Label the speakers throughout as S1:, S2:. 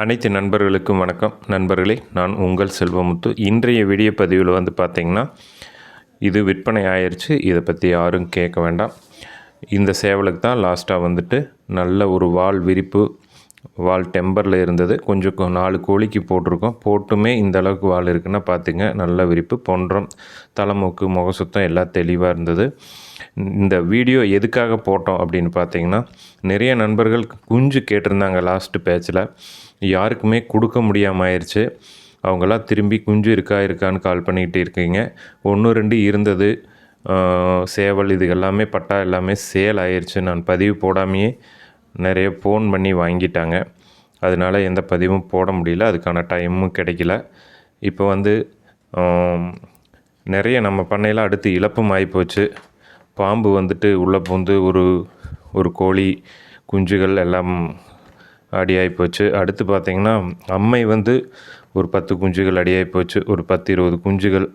S1: அனைத்து நண்பர்களுக்கும் வணக்கம். நண்பர்களே நான் உங்கள் செல்வமுத்து. இன்றைய வீடியோ பதிவில் வந்து பார்த்திங்கன்னா இது விற்பனை ஆயிடுச்சு இதை பற்றி யாரும் கேட்க வேண்டாம். இந்த சேவலுக்கு தான் லாஸ்ட்டாக வந்துட்டு நல்ல ஒரு வால் விரிப்பு வால் டெம்பரில் இருந்தது. கொஞ்சம் நாலு கோழிக்கு போட்டிருக்கோம். போட்டுமே இந்த அளவுக்கு வால் இருக்குன்னா பார்த்துங்க நல்ல விரிப்பு பொன்றம் தலைமூக்கு முகசுத்தம் எல்லாம் தெளிவாக இருந்தது. இந்த வீடியோ எதுக்காக போட்டோம் அப்படின்னு பார்த்தீங்கன்னா நிறைய நண்பர்கள் குஞ்சு கேட்டிருந்தாங்க லாஸ்ட்டு பேட்சில் யாருக்குமே கொடுக்க முடியாமல் ஆயிடுச்சு அவங்களாம் திரும்பி குஞ்சு இருக்கா இருக்கான்னு கால் பண்ணிக்கிட்டு இருக்கீங்க. ஒன்று ரெண்டு இருந்தது. சேவல் இது எல்லாமே பட்டா எல்லாமே சேல் ஆயிடுச்சு நான் பதிவு போடாமையே நிறைய ஃபோன் பண்ணி வாங்கிட்டாங்க. அதனால எந்த பதிவும் போட முடியல. அதுக்கான டைமும் கிடைக்கல. இப்போ வந்து நிறைய நம்ம பண்ணையில் அடுத்து இழப்பும் ஆகிப்போச்சு பாம்பு வந்துட்டு உள்ளே பூந்து ஒரு ஒரு கோழி குஞ்சுகள் எல்லாம் அடியாகி போச்சு. அடுத்து பார்த்திங்கன்னா அம்மை வந்து ஒரு பத்து குஞ்சுகள் அடியாகி போச்சு. ஒரு பத்து இருபது குஞ்சுகள்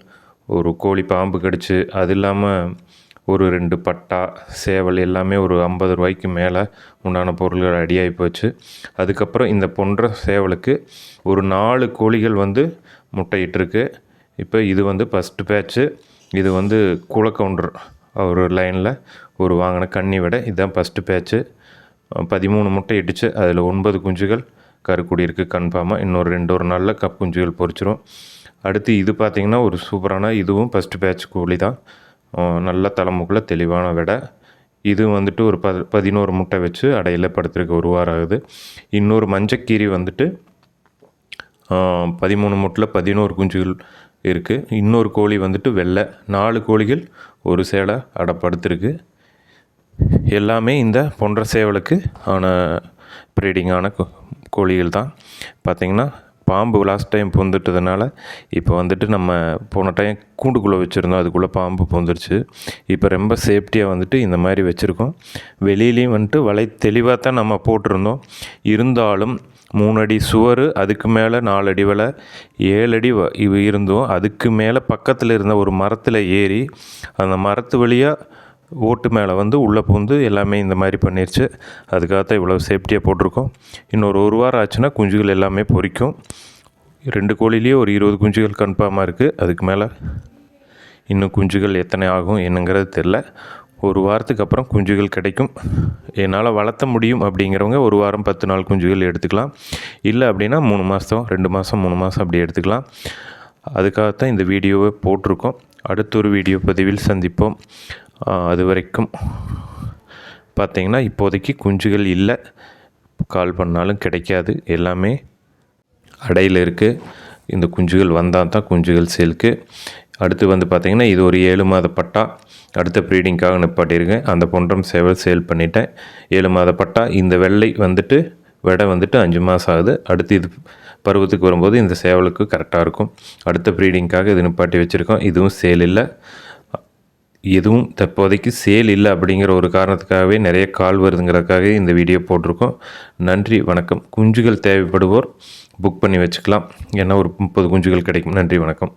S1: ஒரு கோழி பாம்பு கடிச்சு. அது இல்லாமல் ஒரு ரெண்டு பட்டா சேவல் எல்லாமே ஒரு ஐம்பது ரூபாய்க்கு மேலே உண்டான பொருள்கள் அடியாகி போச்சு. அதுக்கப்புறம் இந்த போன்ற சேவலுக்கு ஒரு நாலு கோழிகள் வந்து முட்டையிட்டிருக்கு. இப்போ இது வந்து ஃபஸ்ட்டு பேட்ச்சு இது வந்து குலக்கவுண்டர் ஒரு லைனில் ஒரு வாங்கின கண்ணி விட. இதுதான் ஃபஸ்ட்டு பேட்ச்சு பதிமூணு முட்டை இடித்து அதில் ஒன்பது குஞ்சுகள் கருக்குடி இருக்குது கன்ஃபார்மாக இன்னொரு ரெண்டு ஒரு நாளில் கப் குஞ்சுகள் பொரிச்சிரும். அடுத்து இது பார்த்திங்கன்னா ஒரு சூப்பரான இதுவும் ஃபஸ்ட்டு பேட்ச் கோழி தான். நல்ல தலைமுக்கில் தெளிவான விடை. இது வந்துட்டு ஒரு ப பதினோரு முட்டை வச்சு அடையில் படுத்துருக்கு ஒரு வாரம் ஆகுது. இன்னொரு மஞ்சக்கீரி வந்துட்டு பதிமூணு முட்டில் பதினோரு குஞ்சுகள் இருக்குது இன்னொரு கோழி வந்துட்டு வெள்ளை. நாலு கோழிகள் ஒரு சேலை அடப்படுத்திருக்கு எல்லாமே இந்த பொன்ற சேவலுக்கு ஆன ப்ரீடிங்கான கோ- கோழிகள் தான். பார்த்திங்கன்னா பாம்பு லாஸ்ட் டைம் பொந்துட்டதுனால இப்போ வந்துட்டு நம்ம போன டைம் கூண்டுக்குள்ளே வச்சுருந்தோம். அதுக்குள்ளே பாம்பு பொந்துருச்சு. இப்போ ரொம்ப சேஃப்டியாக வந்துட்டு இந்த மாதிரி வச்சுருக்கோம். வெளியிலையும் வந்துட்டு வலை தெளிவாக தான் நம்ம போட்டிருந்தோம். இருந்தாலும் மூணு அடி சுவர் அதுக்கு மேலே நாலு அடி வலை ஏழு அடி வ- இவ இருந்தோம். அதுக்கு மேலே பக்கத்தில் இருந்த ஒரு மரத்தில் ஏறி அந்த மரத்து வழியாக ஓட்டு மேலே வந்து உள்ளே பூந்து எல்லாமே இந்த மாதிரி பண்ணிருச்சு. அதுக்காகத்தான் இவ்வளோ சேஃப்டியாக போட்டிருக்கோம். இன்னொரு ஒரு வாரம் ஆச்சுன்னா குஞ்சுகள் எல்லாமே பொரிக்கும் ரெண்டு கோழிலேயே ஒரு இருபது குஞ்சுகள் கன்ஃபார்மாக இருக்குது அதுக்கு மேலே இன்னும் குஞ்சுகள் எத்தனை ஆகும் என்னங்கிறது தெரில ஒரு வாரத்துக்கு அப்புறம் குஞ்சுகள் கிடைக்கும். என்னால் வளர்த்த முடியும் அப்படிங்கிறவங்க ஒரு வாரம் பத்து நாள் குஞ்சுகள் எடுத்துக்கலாம். இல்லை அப்படின்னா மூணு மாதம் ரெண்டு மாதம் மூணு மாதம் அப்படி எடுத்துக்கலாம். அதுக்காகத்தான் இந்த வீடியோவை போட்டிருக்கோம். அடுத்த ஒரு வீடியோ பதிவில் சந்திப்போம். அது வரைக்கும் பார்த்தீங்கன்னா இப்போதைக்கு குஞ்சுகள் இல்லை. கால் பண்ணாலும் கிடைக்காது. எல்லாமே அடையில் இருக்குது இந்த குஞ்சுகள் வந்தால் தான் குஞ்சுகள் சேலுக்கு. அடுத்து வந்து பார்த்திங்கன்னா இது ஒரு ஏழு மாத பட்டா. அடுத்த ப்ரீடிங்காக நிப்பாட்டியிருக்கேன். அந்த பொன்றம் சேவல் சேல் பண்ணிட்டேன். ஏழு மாத பட்டா. இந்த வெள்ளை வந்துட்டு விடை வந்துட்டு அஞ்சு மாதம் ஆகுது. அடுத்து இது பருவத்துக்கு வரும்போது இந்த சேவலுக்கு கரெக்டாக இருக்கும். அடுத்த ப்ரீடிங்காக இது நிப்பாட்டி வச்சுருக்கோம். இதுவும் சேல் இல்லை. எதுவும் தற்போதைக்கு சேல் இல்லை அப்படிங்கிற ஒரு காரணத்துக்காகவே நிறைய கால் வருதுங்கிறதுக்காக இந்த வீடியோ போட்டிருக்கோம். நன்றி வணக்கம். குஞ்சுகள் தேவைப்படுவோர் புக் பண்ணி வச்சுக்கலாம். ஏன்னா ஒரு முப்பது குஞ்சுகள் கிடைக்கும். நன்றி வணக்கம்.